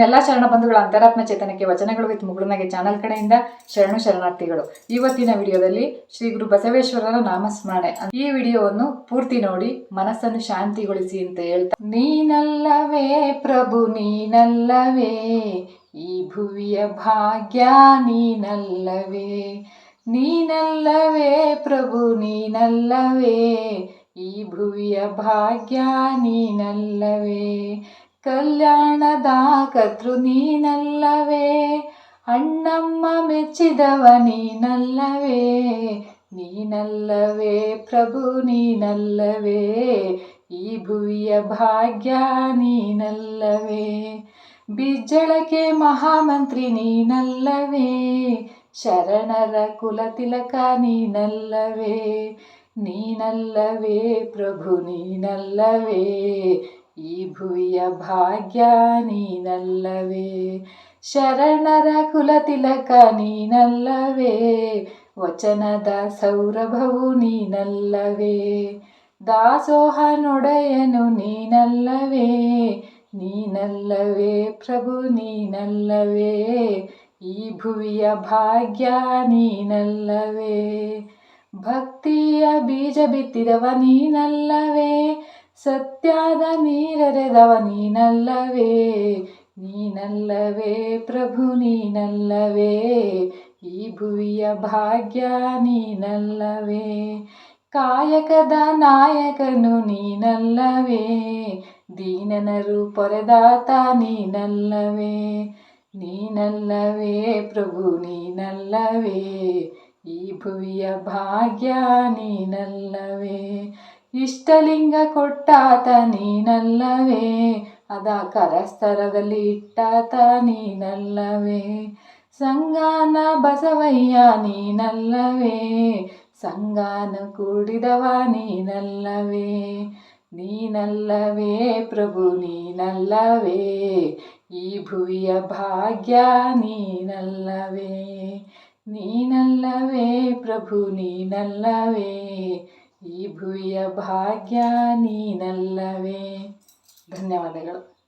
ಎಲ್ಲ ಶರಣ ಬಂಧುಗಳ ಅಂತರಾತ್ಮ ಚೇತನಕ್ಕೆ ವಚನಗಳು ವಿತ್ ಮುಗುಳನಗೆ ಚಾನಲ್ ಕಡೆಯಿಂದ ಶರಣು ಶರಣಾರ್ಥಿಗಳು. ಇವತ್ತಿನ ವಿಡಿಯೋದಲ್ಲಿ ಶ್ರೀ ಗುರು ಬಸವೇಶ್ವರರ ನಾಮಸ್ಮರಣೆ. ಈ ವಿಡಿಯೋವನ್ನು ಪೂರ್ತಿ ನೋಡಿ, ಮನಸ್ಸನ್ನು ಶಾಂತಿಗೊಳಿಸಿ ಅಂತ ಹೇಳ್ತಾ ನೀನಲ್ಲವೇ ಪ್ರಭು, ನೀನಲ್ಲವೇ. ಈ ಭುವಿಯ ಭಾಗ್ಯ ನೀನಲ್ಲವೇ. ನೀನಲ್ಲವೇ ಪ್ರಭು, ನೀನಲ್ಲವೇ. ಈ ಭುವಿಯ ಭಾಗ್ಯ ನೀನಲ್ಲವೇ. ಕಲ್ಯಾಣದ ಕತೃ ನೀನಲ್ಲವೇ, ಅಣ್ಣಮ್ಮ ಮೆಚ್ಚಿದವ ನೀನಲ್ಲವೇ ನೀನಲ್ಲವೇ ಪ್ರಭು, ನೀನಲ್ಲವೇ, ಈ ಭುವಿಯ ಭಾಗ್ಯ ನೀನಲ್ಲವೇ ಬಿಜ್ಜಳಕೆ ಮಹಾಮಂತ್ರಿ ನೀನಲ್ಲವೇ, ಶರಣರ ಕುಲತಿಲಕ ನೀನಲ್ಲವೇ ನೀನಲ್ಲವೇ ಪ್ರಭು, ನೀನಲ್ಲವೇ ಈ ಭುವಿಯ ಭಾಗ್ಯ ನೀನಲ್ಲವೇ. ಶರಣರ ಕುಲತಿಲಕ ನೀನಲ್ಲವೇ. ವಚನದ ಸೌರಭವು ನೀನಲ್ಲವೇ. ದಾಸೋಹ ನೊಡೆಯನು ನೀನಲ್ಲವೇ. ನೀನಲ್ಲವೇ ಪ್ರಭು, ನೀನಲ್ಲವೇ. ಈ ಭುವಿಯ ಭಾಗ್ಯ ನೀನಲ್ಲವೇ. ಭಕ್ತಿಯ ಬೀಜ ಬಿತ್ತಿದವ ನೀನಲ್ಲವೇ. ಸತ್ಯದ ನೀರೆರೆದವ ನೀನಲ್ಲವೇ ನೀನಲ್ಲವೇ ಪ್ರಭು, ನೀನಲ್ಲವೇ. ಈ ಭುವಿಯ ಭಾಗ್ಯ ನೀನಲ್ಲವೇ. ಕಾಯಕದ ನಾಯಕನು ನೀನಲ್ಲವೇ ದೀನನರು ಪೊರೆದಾತ ನೀನಲ್ಲವೇ. ನೀನಲ್ಲವೇ ಪ್ರಭು, ನೀನಲ್ಲವೇ. ಈ ಭುವಿಯ ಭಾಗ್ಯ ನೀನಲ್ಲವೇ. ಇಷ್ಟಲಿಂಗ ಕೊಟ್ಟಾತ ನೀನಲ್ಲವೇ, ಅದ ಕರಸ್ತರದಲ್ಲಿ ಇಟ್ಟಾತ ನೀನಲ್ಲವೇ. ಸಂಗಾನ ಬಸವಯ್ಯ ನೀನಲ್ಲವೇ, ಸಂಗಾನ ಕೂಡಿದವ ನೀನಲ್ಲವೇ. ನೀನಲ್ಲವೇ ಪ್ರಭು, ನೀನಲ್ಲವೇ, ಈ ಭುವಿಯ ಭಾಗ್ಯ ನೀನಲ್ಲವೇ. ನೀನಲ್ಲವೇ ಪ್ರಭು, ನೀನಲ್ಲವೇ ಈ ಭುವಿಯ ಭಾಗ್ಯ ನೀನಲ್ಲವೇ. ಧನ್ಯವಾದಗಳು.